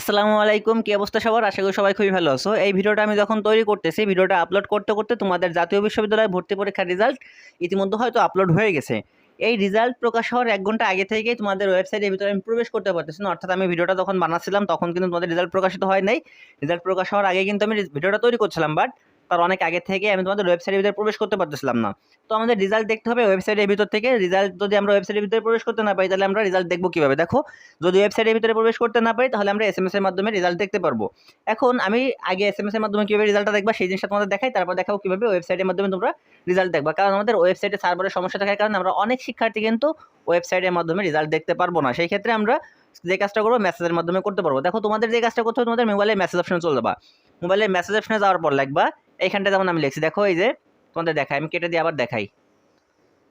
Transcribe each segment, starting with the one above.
আসসালামু আলাইকুম, কি অবস্থা সবার? আশা করি সবাই খুবই ভালো আছো। এই ভিডিওটা আমি যখন তৈরি করতেছি, ভিডিওটা আপলোড করতে করতে তোমাদের জাতীয় বিশ্ববিদ্যালয়ে ভর্তি পরীক্ষার রেজাল্ট ইতিমধ্যে হয়তো আপলোড হয়ে গেছে। এই রেজাল্ট প্রকাশ হওয়ার এক ঘণ্টা আগে থেকেই তোমাদের ওয়েবসাইটের ভিতরে আমি প্রবেশ করতে পারতেছি না। অর্থাৎ আমি ভিডিওটা যখন বানাচ্ছিলাম তখন কিন্তু তোমাদের রেজাল্ট প্রকাশিত হয় নাই। রেজাল্ট প্রকাশ হওয়ার আগে কিন্তু আমি ভিডিওটা তৈরি করছিলাম বাট তার অনেক আগে থেকে আমি তোমাদের ওয়েবসাইটের ভিতরে প্রবেশ করতে পারতেছিলাম না। তো আমাদের রেজাল্ট দেখতে হবে ওয়েবসাইটের ভিতর থেকে। রেজাল্ট যদি আমরা ওয়েবসাইটের ভিতরে প্রবেশ করতে না পারি, তাহলে আমরা রেজাল্ট দেখব কীভাবে? দেখো, যদি ওয়েবসাইটের ভিতরে প্রবেশ করতে না পারি, তাহলে আমরা এস এর মাধ্যমে রেজাল্ট দেখতে পারব। এখন আমি আগে এস এর মাধ্যমে কীভাবে রেজাল্টটা দেখবা, সেই জিনিসটা তোমাদের দেখাই, তারপর দেখাও কীভাবে ওয়েবসাইটের মাধ্যমে তোমরা রেজাল্ট দেখবা। কারণ আমাদের ওয়েবসাইটে সার্ভারের সমস্যা থাকার কারণে আমরা অনেক শিক্ষার্থী কিন্তু ওয়েবসাইটের মাধ্যমে রেজাল্ট দেখতে পারব না। সেই ক্ষেত্রে আমরা যে কাজটা করব মেসেজের মাধ্যমে করতে পারব। দেখো, তোমাদের যে কাজটা করতে হবে, তোমাদের মোবাইলে মেসেজ অপশনে চলে যাবা। মোবাইলে মেসেজ অপশনে যাওয়ার পর লাগবা এইখানটা যেমন আমি লিখছি, দেখো এই যে তোমাদের দেখাই, আমি কেটে দিয়ে আবার দেখাই।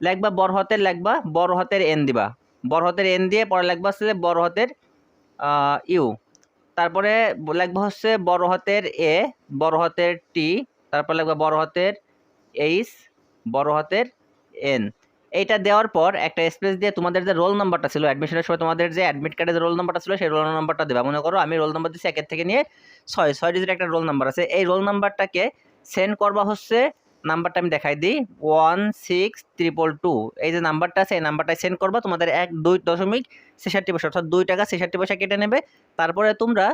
লেখবা বড় হাতের লেখবা, বড় হাতের এন দিবা। বড় হাতের এন দিয়ে পরে লেখবা হচ্ছে বড় হাতের ইউ তারপরে লেখবা হচ্ছে বড় হাতের এ বড় হাতের টি তারপর লেখবা বড় হাতের এইচ বড় হাতের এন এইটা দেওয়ার পর একটা স্পেস দিয়ে তোমাদের যে রোল নাম্বারটা ছিল অ্যাডমিশনের সময় তোমাদের যে অ্যাডমিট কার্ডের রোল নাম্বারটা ছিল, সেই রোল নাম্বারটা দেবা। মনে করো আমি রোল নাম্বার দিচ্ছি একের থেকে নিয়ে ছয় ছয় ডিজিট একটা রোল নাম্বার আছে। এই রোল নাম্বারটাকে সেন্ড করবা হচ্ছে, নাম্বারটা আমি দেখাই দিই, ওয়ান সিক্স ত্রিপল টু। এই যে নাম্বারটা আছে, এই নাম্বারটা সেন্ড করবা, তোমাদের এক, দুই দশমিক ছেষট্টি পয়সা, অর্থাৎ দুই টাকা ছেষট্টি পয়সা কেটে নেবে। তারপরে তোমরা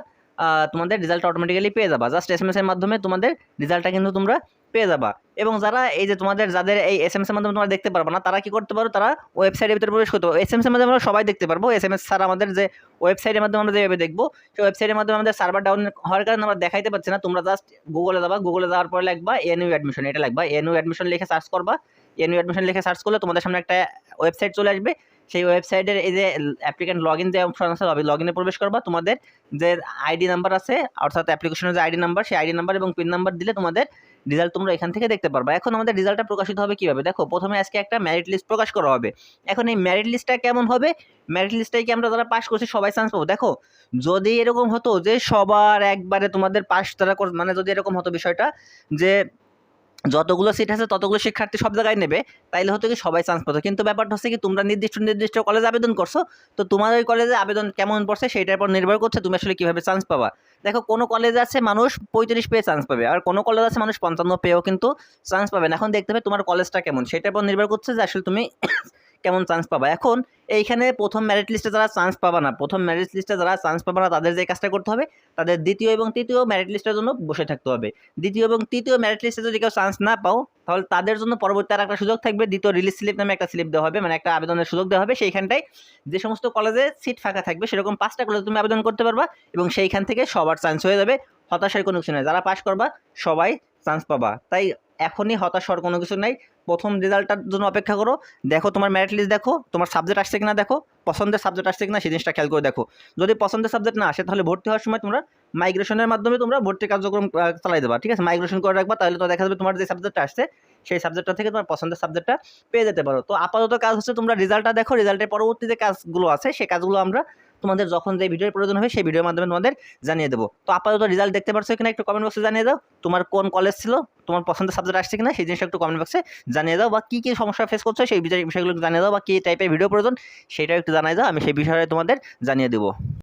তোমাদের রেজাল্ট অটোমেটিক্যালি পেয়ে যাবা। জাস্ট এস এম এর মাধ্যমে তোমাদের রেজাল্টটা কিন্তু তোমরা পেয়ে যাবা। এবং যারা এই যে তোমাদের, যাদের এই এস এম এর মাধ্যমে তোমরা দেখতে পারব না, তারা কি করতে পারো? তারা ওয়েবসাইটের ভিতরে প্রবেশ করতে পারো এস এম এর মাধ্যমে আমরা সবাই দেখতে পারব। এস এম এস ছাড়া আমাদের যে ওয়েবসাইটের মাধ্যমে আমরা যেভাবে দেখব, সেই ওয়েবসাইটের মাধ্যমে আমাদের সার্ভার ডাউন হওয়ার কারণে আমরা দেখাইতে পারছি না। তোমরা জাস্ট গুগলে যাবা। গুগলে যাওয়ার পরে লিখবা এনইউ অ্যাডমিশন এটা লিখবা। এনইউ অ্যাডমিশন লিখে সার্চ করবা। এনইউ অ্যাডমিশন লিখে সার্চ করলে তোমাদের সামনে একটা ওয়েবসাইট চলে আসবে। সেই ওয়েবসাইটের এই যে অ্যাপ্লিকেন্ট লগ ইন যে অপশন আছে লগ ইনে প্রবেশ করবা। তোমাদের যে আইডি নাম্বার আছে, অর্থাৎ অ্যাপ্লিকেশনের যে আইডি নাম্বার সেই আইডি নাম্বার এবং পিন নাম্বার দিলে তোমাদের রেজাল্ট তোমরা এখান থেকে দেখতে পারবা। এখন আমাদের রেজাল্টটা প্রকাশিত হবে কীভাবে? দেখো, প্রথমে আজকে একটা ম্যারিট লিস্ট প্রকাশ করা হবে। এখন এই ম্যারিট লিস্টটা কেমন হবে? ম্যারিট লিস্টটাই কি আমরা যারা পাস করছি, সবাই চান্স পাবো? দেখো, যদি এরকম হতো যে সবার একবারে তোমাদের পাস তারা মানে যদি এরকম হতো বিষয়টা যে যতগুলো সিট আছে, ততগুলো শিক্ষার্থী সব জায়গায় নেবে, তাইলে হতো কি সবাই চান্স পেতো। কিন্তু ব্যাপারটা হচ্ছে কি, তোমরা নির্দিষ্ট নির্দিষ্ট কলেজে আবেদন করছ, তো তোমার ওই কলেজে আবেদন কেমন পড়ছে, সেইটার উপর নির্ভর করছে তুমি আসলে কীভাবে চান্স পাবা। দেখো, কোনো কলেজ আছে মানুষ পঁয়ত্রিশ পেয়ে চান্স পাবে, আর কোনো কলেজ আছে মানুষ পঞ্চান্ন পেয়েও কিন্তু চান্স পাবে না। এখন দেখতে হবে তোমার কলেজটা কেমন? সেটার উপর নির্ভর করছে যে আসলে তুমি কেমন চান্স পাবা। এখন এইখানে প্রথম ম্যারিট লিস্টে যারা চান্স পাবা না, প্রথম ম্যারিট লিস্টে যারা চান্স পাবা না, তাদের যে কাজটা করতে হবে, তাদের দ্বিতীয় এবং তৃতীয় ম্যারিট লিস্টের জন্য বসে থাকতে হবে। দ্বিতীয় এবং তৃতীয় ম্যারিট লিস্টে যদি কেউ চান্স না পাও, তাহলে তাদের জন্য পরবর্তী আর একটা সুযোগ থাকবে, দ্বিতীয় রিলিজ স্লিপ নামে একটা স্লিপ দেওয়া হবে মানে একটা আবেদনের সুযোগ দেওয়া হবে। সেইখানটায় যে সমস্ত কলেজে সিট ফাঁকা থাকবে, সেরকম পাঁচটা কলেজে তুমি আবেদন করতে পারবা এবং সেইখান থেকে সবার চান্স হয়ে যাবে। হতাশার কোনো কিছু নেই। যারা পাস করবা, সবাই চান্স পাবা। তাই এখনই হতাশ হওয়ার কোনো কিছু নাই। প্রথম রেজাল্টটার জন্য অপেক্ষা করো। দেখো তোমার ম্যারিট লিস্ট দেখো, তোমার সাবজেক্ট আসছে কিনা দেখো, পছন্দের সাবজেক্ট আসছে কিনা সেই জিনিসটা খেয়াল করে দেখো। যদি পছন্দের সাবজেক্ট না আসে তাহলে ভর্তি হওয়ার সময় তোমরা মাইগ্রেশনের মাধ্যমে তোমরা ভর্তি কার্যক্রম চালাই দেবা, ঠিক আছে? মাইগ্রেশন করে রাখবা, তাহলে তো দেখা যাবে তোমার যে সাবজেক্টটা আসছে, সেই সাবজেক্টটা থেকে তোমার পছন্দের সাবজেক্টটা পেয়ে যেতে পারো। তো আপাতত কাজ হচ্ছে তোমরা রেজাল্টটা দেখো রেজাল্টের পরবর্তী যে কাজগুলো আছে সেই কাজগুলো আমরা তোমাদের যখন যে ভিডিওর প্রয়োজন হবে, সেই ভিডিওর মাধ্যমে তোমাদের জানিয়ে দেবো। তো আপাতত রেজাল্ট দেখতে পারছ কিনা একটু কমেন্ট বক্সে জানিয়ে দাও। তোমার কোন কলেজ ছিল, তোমার পছন্দের সাবজেক্ট আসছে কিনা, সেই জিনিসটা একটু কমেন্ট বক্সে জানিয়ে দাও। বা কী কী সমস্যা ফেস করছ, সেই বিষয়গুলো জানিয়ে দাও, বা কী টাইপের ভিডিও প্রয়োজন, সেটাও একটু জানিয়ে দাও। আমি সেই বিষয়ে তোমাদের জানিয়ে দেবো।